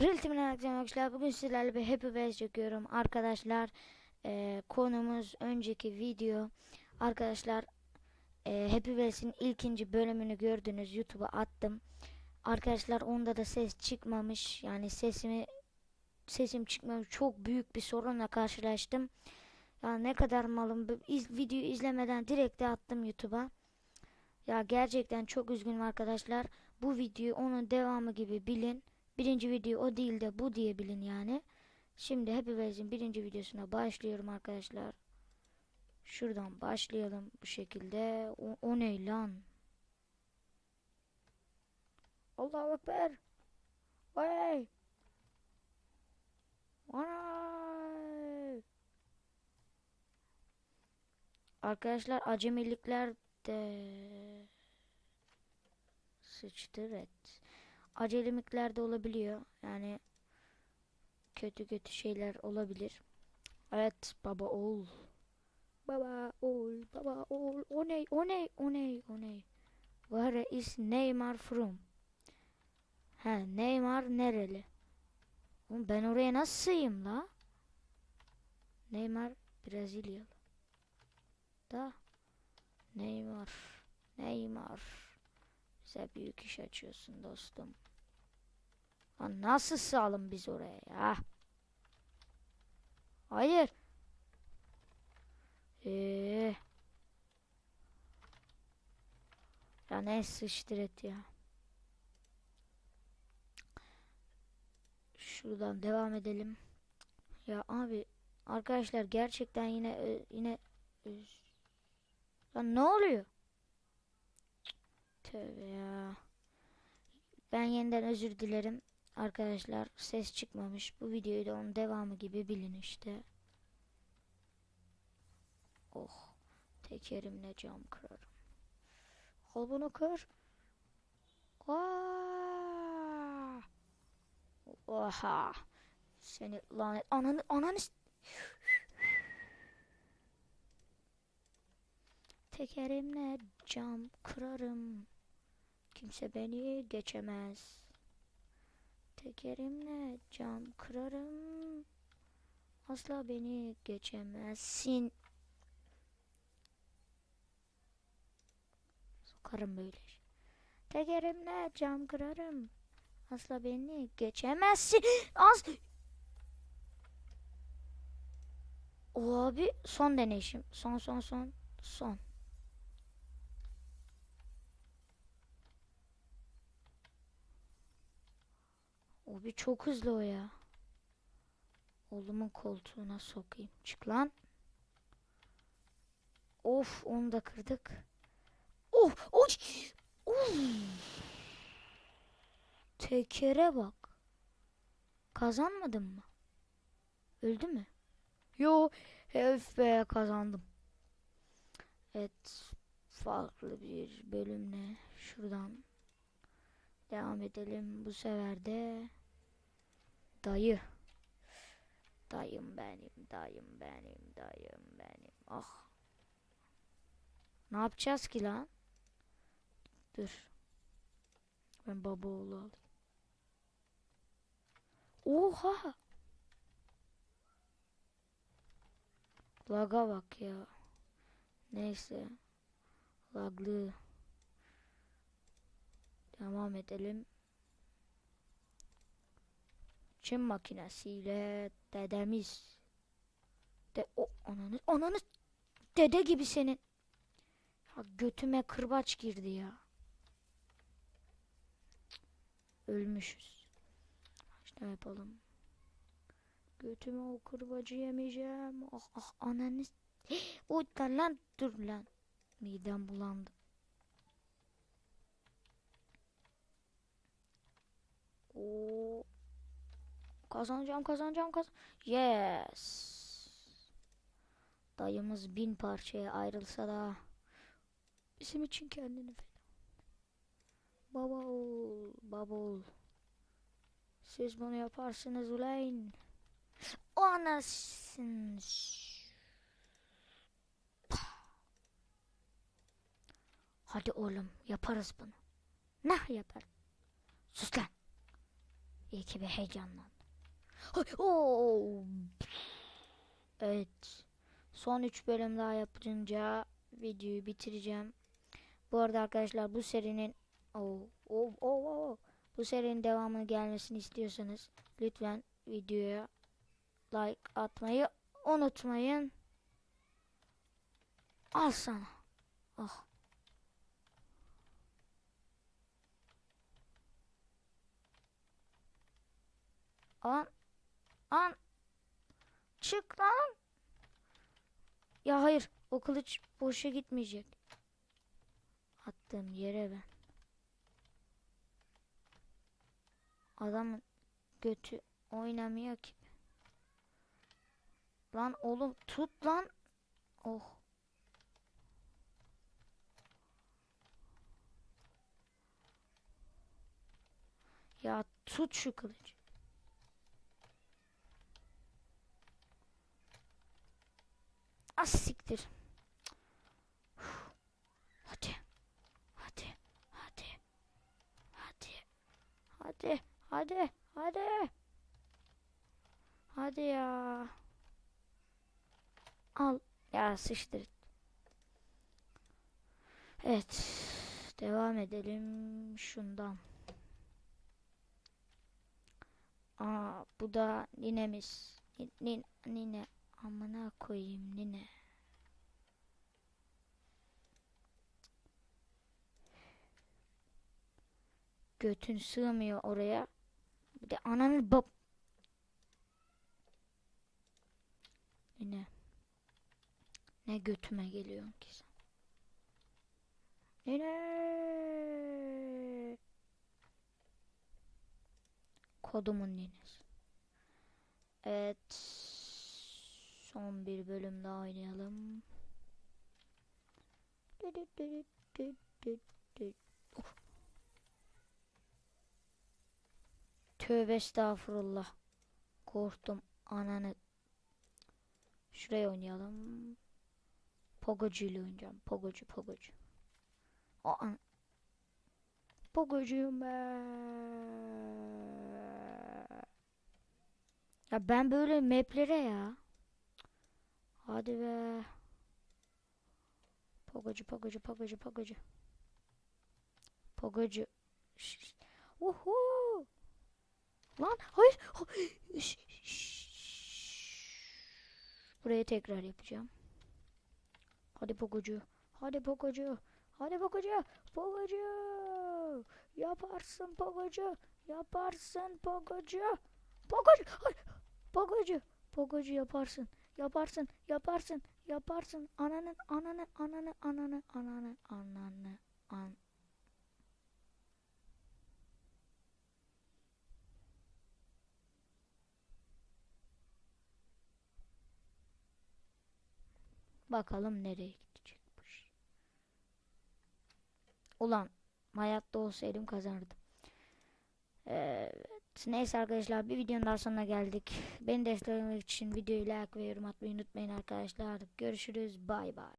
Real Team'den herkese arkadaşlar. Bugün sizlerle bir Happy Wheels çekiyorum. Arkadaşlar eee, konumuz önceki video. Arkadaşlar eee Happy Wheels'in ikinci bölümünü gördünüz. YouTube'a attım. Arkadaşlar onda da ses çıkmamış. Yani sesimi sesim çıkmamış. Çok büyük bir sorunla karşılaştım. Ya ne kadar malım. İz, videoyu izlemeden direkt de attım YouTube'a. Ya gerçekten çok üzgünüm arkadaşlar. Bu videoyu onun devamı gibi bilin Birinci video o değil de bu diye bilin yani. Şimdi Happy birinci videosuna başlıyorum arkadaşlar. Şuradan başlayalım bu şekilde. O, o ne lan? Allahu Ekber. Vay. Vay. Arkadaşlar acemilikler de sıçtı evet acelemikler de olabiliyor. Yani kötü kötü şeyler olabilir. Evet baba oğul. Baba oğul, baba oğul. O ne, o ne, o ne, o ne? Where is Neymar from? Ha Neymar nereli? Oğlum ben oraya nasıl sığayım la? Neymar Brezilyalı. Da Neymar, Neymar. Bize büyük iş açıyorsun dostum. Lan nasıl sağlam biz oraya ya? Hayır. Ee. Ya ne sıçtır et ya. Şuradan devam edelim. Ya abi arkadaşlar gerçekten yine ö- yine Lan ne oluyor? Tövbe ya. Ben yeniden özür dilerim. Arkadaşlar ses çıkmamış. Bu videoyu da onun devamı gibi bilin işte. Oh. Tekerimle cam kırarım. Al bunu kır. Aa! Oha. Seni lanet ananı ananı Tekerimle cam kırarım. Kimse beni geçemez. Tekerimle cam kırarım. Asla beni geçemezsin. Sokarım böyle. Tekerimle cam kırarım. Asla beni geçemezsin. Az. O abi son deneyişim. Son son son son. O bir çok hızlı o ya. Oğlumun koltuğuna sokayım. Çık lan. Of onu da kırdık. Of. Oy. Uf. Tekere bak. Kazanmadın mı? Öldü mü? Yo. Öf be kazandım. Evet. Farklı bir bölümle şuradan devam edelim. Bu sefer de dayı. Dayım benim, dayım benim, dayım benim. Ah. Ne yapacağız ki lan? Dur. Ben baba oğlu alayım. Oha. Laga bak ya. Neyse. Laglı. Devam edelim. Çim makinesiyle dedemiz. De o ananı ananı dede gibi senin. Ya götüme kırbaç girdi ya. Ölmüşüz. İşte yapalım. Götüme o kırbacı yemeyeceğim. Ah ah ananı. O lan dur lan. Midem bulandı. Oo. Kazanacağım, kazanacağım, kazan. Yes. Dayımız bin parçaya ayrılsa da bizim için kendini feda. Baba ol, baba ol. Siz bunu yaparsınız ulan. O anasın. Hadi oğlum yaparız bunu. Nah yapar. Sus lan. İyi ki bir heyecanlandım. Oo! Evet. Son 3 bölüm daha yapınca videoyu bitireceğim. Bu arada arkadaşlar bu serinin Oo, oo, oo, oo. bu serinin devamını gelmesini istiyorsanız lütfen videoya like atmayı unutmayın. Al sana. Oh. An. An. Çık lan. Ya hayır. O kılıç boşa gitmeyecek. Attığım yere ben. Adamın götü oynamıyor ki. Lan oğlum tut lan. Oh. Ya tut şu kılıcı. Siktir. Hadi. Hadi. Hadi. Hadi. Hadi. Hadi. Hadi. Hadi ya. Al. Ya sıçtır. Evet. Devam edelim şundan. Aa, bu da ninemiz. Ni- Nin, nine. Amına koyayım nine. Götün sığmıyor oraya. Bir de ananın bab... Nine. Ne götüme geliyorsun ki sen? Nine. Kodumun ninesi. Evet. Son bir bölüm daha oynayalım. Tövbe estağfurullah. Korktum ananı. Şuraya oynayalım. Pogocu ile oynayacağım. Pogocu pogocu. Aa. Pogocuyum ben. Ya ben böyle maplere ya. Hadi be. Pogacı pogacı pogacı pogacı. Pogacı. Uhu. Lan hayır. Buraya tekrar yapacağım. Hadi pogacı. Hadi pogacı. Hadi pogacı. Pogacı. Yaparsın pogacı. Yaparsın pogacı. Pogacı. Hayır. Pogacı. Pogacı yaparsın. Yaparsın, yaparsın, yaparsın. Ananın, ananın, ananın, ananın, ananın, ananın, an. Bakalım nereye gidecekmiş. Ulan hayatta olsaydım kazanırdım. Evet. Neyse arkadaşlar bir videonun daha sonuna geldik. Beni desteklemek için videoyu like ve yorum atmayı unutmayın arkadaşlar. Görüşürüz. Bay bay.